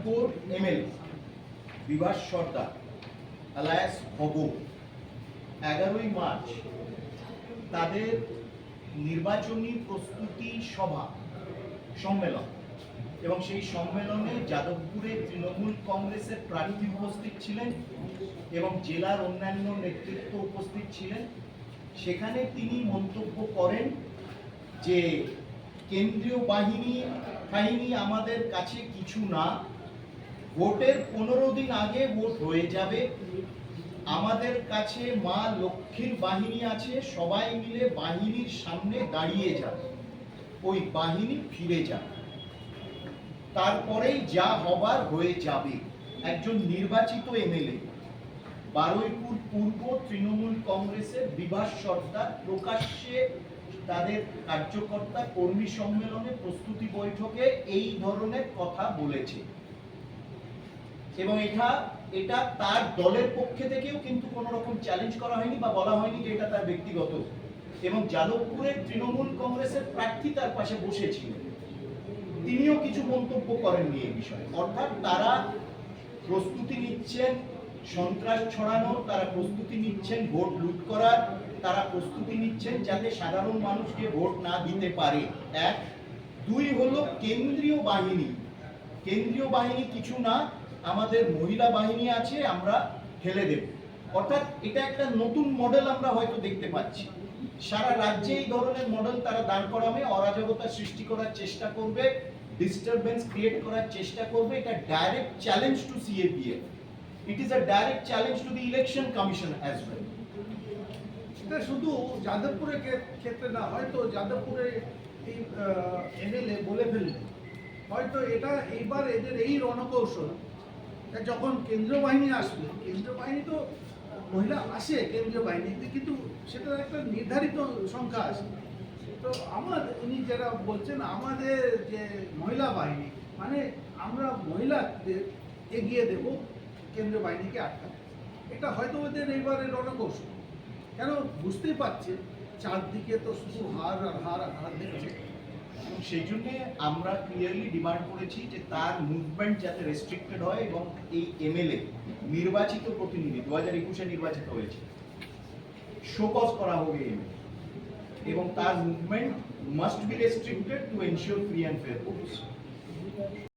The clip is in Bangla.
Barrackpore MLA Bibhas Sardar, alias Bhaba. এগারোই মার্চ তাদের নির্বাচনী প্রস্তুতি সভা, সম্মেলন। এবং সেই সম্মেলনে যাদবপুরে তৃণমূল কংগ্রেসের প্রার্থী উপস্থিত ছিলেন এবং জেলার অন্যান্য নেতৃত্ব উপস্থিত ছিলেন। সেখানে তিনি মন্তব্য করেন যে, কেন্দ্রীয় বাহিনী বাহিনী আমাদের কাছে কিছু না ভোটের পনেরো দিন আগে ভোট হয়ে যাবে। আমাদের কাছে মা লক্ষ্মীর বাহিনী আছে, সবাই মিলে বাহিনীর সামনে দাঁড়িয়ে যাবে ওই বাহিনী ফিরে যাবে তারপরেই যা হবার হয়ে যাবে। একজন নির্বাচিত এমএলএ, বারুইপুর পূর্ব তৃণমূল কংগ্রেসের বিভাস সর্দার, প্রকাশ্যে তাদের কার্যকর্তা কর্মী সম্মেলনে প্রস্তুতি বৈঠকে এই ধরনের কথা বলেছে। এবং এটা এটা তার দলের পক্ষে থেকেও কিন্তু কোনো রকম চ্যালেঞ্জ করা হয়নি বা বলা হয়নি যে এটা তার ব্যক্তিগত। এবং যাদবপুরের তৃণমূল কংগ্রেসের প্রার্থী তার পাশে বসেছিলেন। তিনিও কিছু মন্তব্য করেননি এই বিষয়ে। অর্থাৎ তারা প্রস্তুতি নিচ্ছেন, সন্ত্রাস ছড়ানোর, তারা প্রস্তুতি নিচ্ছেন, ভোট লুট করার, তারা প্রস্তুতি নিচ্ছেন যাতে সাধারণ মানুষকে ভোট না দিতে পারে। এক। দুই হলো কেন্দ্রীয় বাহিনী। কেন্দ্রীয় বাহিনী কিছু না আমাদের মহিলা বাহিনী আছে, আমরা ফেলে দেব। অর্থাৎ এটা একটা নতুন মডেল আমরা হয়তো দেখতে পাচ্ছি। সারা রাজ্যে এই ধরনের মডেল তারা দাঁড় করাবে, অরাজকতা সৃষ্টি করার চেষ্টা করবে ডিস্টারবেন্স ক্রিয়েট করার চেষ্টা করবে। এটা direct challenge to CAPF it is a direct challenge to the election commission as well এটা শুধু যাদবপুরের ক্ষেত্রে না, হয়তো যাদবপুরে এই এমএলএ বলে ফেললেন। হয়তো এটা এইবার এদের এই রণকৌশল যখন কেন্দ্রীয় বাহিনী আসবে কেন্দ্রীয় বাহিনী তো মহিলা আসে কেন্দ্রীয় বাহিনীতে, কিন্তু সেটা একটা নির্ধারিত সংখ্যা আছে। তো আমার, উনি যারা বলছেন, আমাদের যে মহিলা বাহিনী মানে আমরা মহিলাদের এগিয়ে দেব কেন্দ্রীয় বাহিনীকে আটকাতে এটা হয়তো ওদের এইবারে রণকৌশল। কেন? বুঝতেই পারছে চারদিকে তো শুধু হার আর হার আর হার দেখছে। সেই জন্য আমরা ক্লিয়ারলি ডিমান্ড করেছি যে তার মুভমেন্ট যাতে রেস্ট্রিক্টেড হয় এবং এই এমএলএ নির্বাচিত প্রতিনিধি দু হাজার একুশে নির্বাচিত হয়েছে শোকজ করা হবে এমএলএ এবং তার movement must be restricted to ensure free and fair